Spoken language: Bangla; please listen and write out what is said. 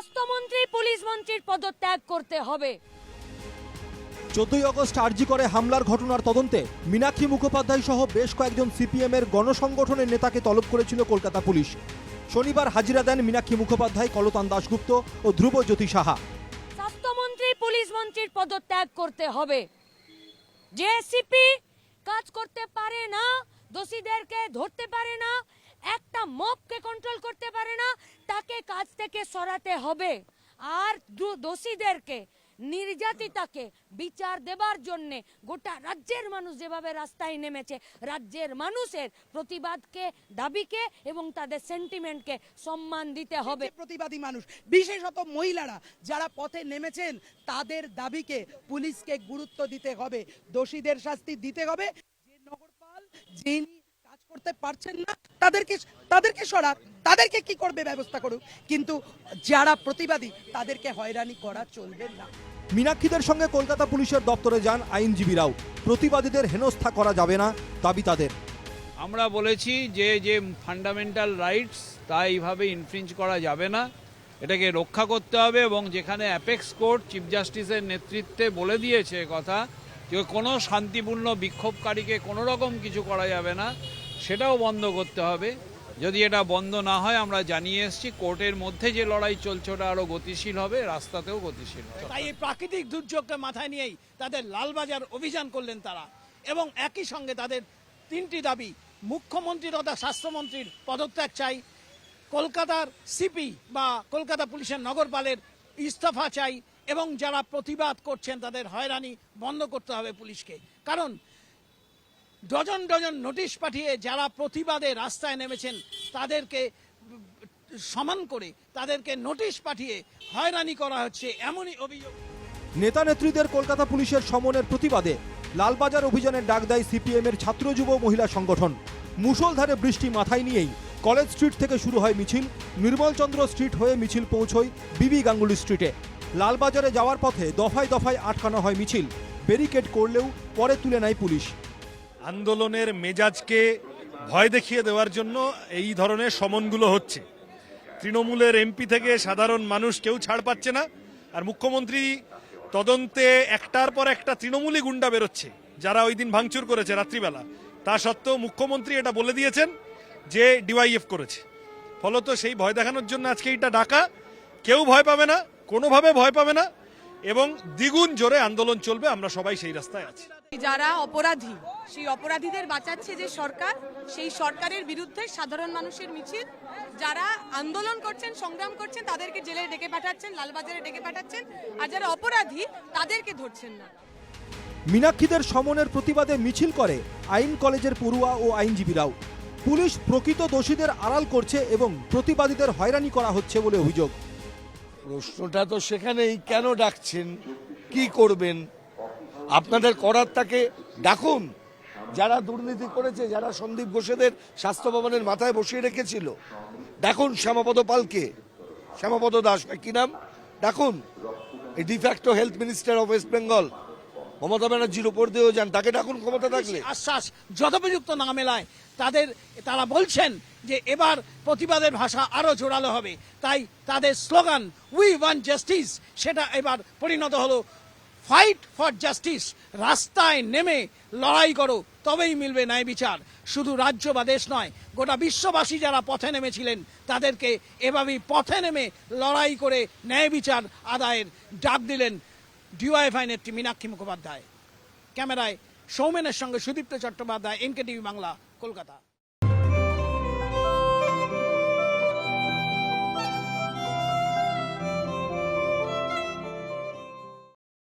স্বাস্থ্যমন্ত্রী পুলিশ মন্ত্রীর পদত্যাগ করতে হবে। চোদ্দই আগস্ট আরজি করে হামলার ঘটনার তদন্তে মীনাক্ষী মুখোপাধ্যায় সহ বেশ কয়েকজন সিপিএম এর গণসংগঠনের নেতাকে তলব করেছিল কলকাতা পুলিশ। শনিবার হাজিরা দেন মীনাক্ষী মুখোপাধ্যায় কলতান দাশগুপ্ত ও ধ্রুবজ্যোতি সাহা। স্বাস্থ্যমন্ত্রী পুলিশ মন্ত্রীর পদত্যাগ করতে হবে। যে সিপি কাজ করতে পারে না দোষীদেরকে ধরতে পারে না একটা মবকে কন্ট্রোল করতে পারে না তাকে কাজ থেকে সরাতে হবে। আর দোষীদেরকে নির্যাতিতাকে বিচার দেবার জন্য গোটা রাজ্যের মানুষ যেভাবে রাস্তায় নেমেছে রাজ্যের মানুষের প্রতিবাদকে দাবিকে এবং তাদের সেন্টিমেন্টকে সম্মান দিতে হবে। প্রতিবাদী মানুষ বিশেষত মহিলারা যারা পথে নেমেছেন তাদের দাবিকে পুলিশকে গুরুত্ব দিতে হবে দোষীদের শাস্তি দিতে হবে। যে নগরপাল যিনি করতে পারছেন না তাদেরকে তাদেরকে সরাক তাদেরকে কি করবে ব্যবস্থা করুক। কিন্তু যারা প্রতিবাদী তাদেরকে হয়রানি করা চলবে না। মীনাক্ষীদের সঙ্গে কলকাতা পুলিশের দপ্তরে যান আইনজীবীরাও। প্রতিবাদীদের হেনস্থা করা যাবে না দাবি তাদের। আমরা বলেছি যে যে ফান্ডামেন্টাল রাইটস তা এইভাবে ইনফ্রিঞ্জ করা যাবে না। এটাকে রক্ষা করতে হবে এবং যেখানে অ্যাপেক্স কোর্ট চিফ জাস্টিসের নেতৃত্বে বলে দিয়েছে এ কথা যে কোনো শান্তিপূর্ণ বিক্ষোভকারীকে কোনো রকম কিছু করা যাবে না। সেটাও বন্ধ করতে হবে। যদি এটা বন্ধ না হয়, আমরা জানিয়ে এসেছি, কোর্টের মধ্যে যে লড়াই চলছে, ওটা আরও গতিশীল হবে, রাস্তাতেও গতিশীল হবে। তাই এই প্রাকৃতিক দুর্যোগকে মাথায় নিয়েই তাদের লালবাজার অভিযান করলেন তারা। এবং একই সঙ্গে তাদের তিনটি দাবি, মুখ্যমন্ত্রী তথা স্বাস্থ্যমন্ত্রীর পদত্যাগ চাই, কলকাতার সিপি বা কলকাতা পুলিশের নগরপালের ইস্তফা চাই, এবং যারা প্রতিবাদ করছেন তাদের হয়রানি বন্ধ করতে হবে পুলিশকে। কারণ ডজন ডজন নোটিশ পাঠিয়ে যারা প্রতিবাদে রাস্তায় নেমেছেন, তাদেরকে সমান করে তাদেরকে নোটিশ পাঠিয়ে হয়রানি করা হচ্ছে এমনই অভিযোগ। নেতা নেত্রীদের কলকাতা পুলিশের সমনের প্রতিবাদে লালবাজার অভিযানের ডাক দেয় সিপিএম এর ছাত্র যুব মহিলা সংগঠন। মুষলধারে বৃষ্টি মাথায় নিয়েই কলেজ স্ট্রিট থেকে শুরু হয় মিছিল। নির্মলচন্দ্র স্ট্রিট হয়ে মিছিল পৌঁছয় বিবি গাঙ্গুলি স্ট্রিটে। লালবাজারে যাওয়ার পথে দফায় দফায় আটকানো হয় মিছিল। ব্যারিকেড করলেও পরে তুলে নেয় পুলিশ। আন্দোলনের মেজাজকে ভয় দেখিয়ে দেওয়ার জন্য এই ধরনের সমনগুলো হচ্ছে। তৃণমূলের এমপি থেকে সাধারণ মানুষ কেউ ছাড় পাচ্ছে না। আর মুখ্যমন্ত্রী তদন্তে একটার পর একটা তৃণমূলী গুন্ডা বেরোচ্ছে, যারা ওই দিন ভাঙচুর করেছে রাত্রিবেলা। তা সত্ত্বেও মুখ্যমন্ত্রী এটা বলে দিয়েছেন যে ডিওয়াইএফ করেছে। ফলত সেই ভয় দেখানোর জন্য আজকে এটা ডাকা। কেউ ভয় পাবে না, কোনোভাবে ভয় পাবে না। এবং দ্বিগুণ জোরে আন্দোলন চলবে আমরা সবাই সেই রাস্তায় আছি। যারা অপরাধী সেই অপরাধীদের বাঁচাচ্ছে যে সরকার সেই সরকারের বিরুদ্ধে সাধারণ মানুষের মিছিল যারা আন্দোলন করছেন সংগ্রাম করছেন তাদেরকে জেলে ডেকে পাঠাচ্ছেন লালবাজারে ডেকে পাঠাচ্ছেন আর যারা অপরাধী তাদেরকে ধরছেন না। মীনাক্ষীদের সমনের প্রতিবাদে মিছিল করে আইন কলেজের পড়ুয়া ও আইনজীবীরাও। পুলিশ প্রকৃত দোষীদের আড়াল করছে এবং প্রতিবাদীদের হয়রানি করা হচ্ছে বলে অভিযোগ। প্রশ্নটা তো সেখানেই, কেন ডাকছেন? কি করবেন? আপনাদের করার তাকে ডাকুন। যারা দুর্নীতি করেছে, যারা সন্দীপ ঘোষেদের স্বাস্থ্য ভবনের মাথায় বসিয়ে রেখেছিল, ডাকুন শ্যামাপদ পালকে। শ্যামাপদ দাস কি নাম? ডাকুন। এই de facto health minister of West Bengal Mamata ব্যানার্জির উপর দিয়েও যান, তাকে ডাকুন ক্ষমতা থাকলে। আশ্বাস যথোপযুক্ত না মেলায়, তাদের, তারা বলছেন যে এবার প্রতিবাদের ভাষা আরও জোরালো হবে। তাই তাদের স্লোগান উই ওয়ান জাস্টিস সেটা এবার পরিণত হলো। ফাইট ফর জাস্টিস রাস্তায় নেমে লড়াই করো, তবেই মিলবে ন্যায় বিচার। শুধু রাজ্য বা দেশ নয়, গোটা বিশ্ববাসী যারা পথে নেমেছিলেন, তাদেরকে এভাবেই পথে নেমে লড়াই করে ন্যায় বিচার আদায়ের ডাক দিলেন ডিওয়াইফআই নেত্রী মীনাক্ষী মুখোপাধ্যায়। ক্যামেরায় সৌমেনের সঙ্গে সুদীপ্ত চট্টোপাধ্যায় এনকে টিভি বাংলা, কলকাতা।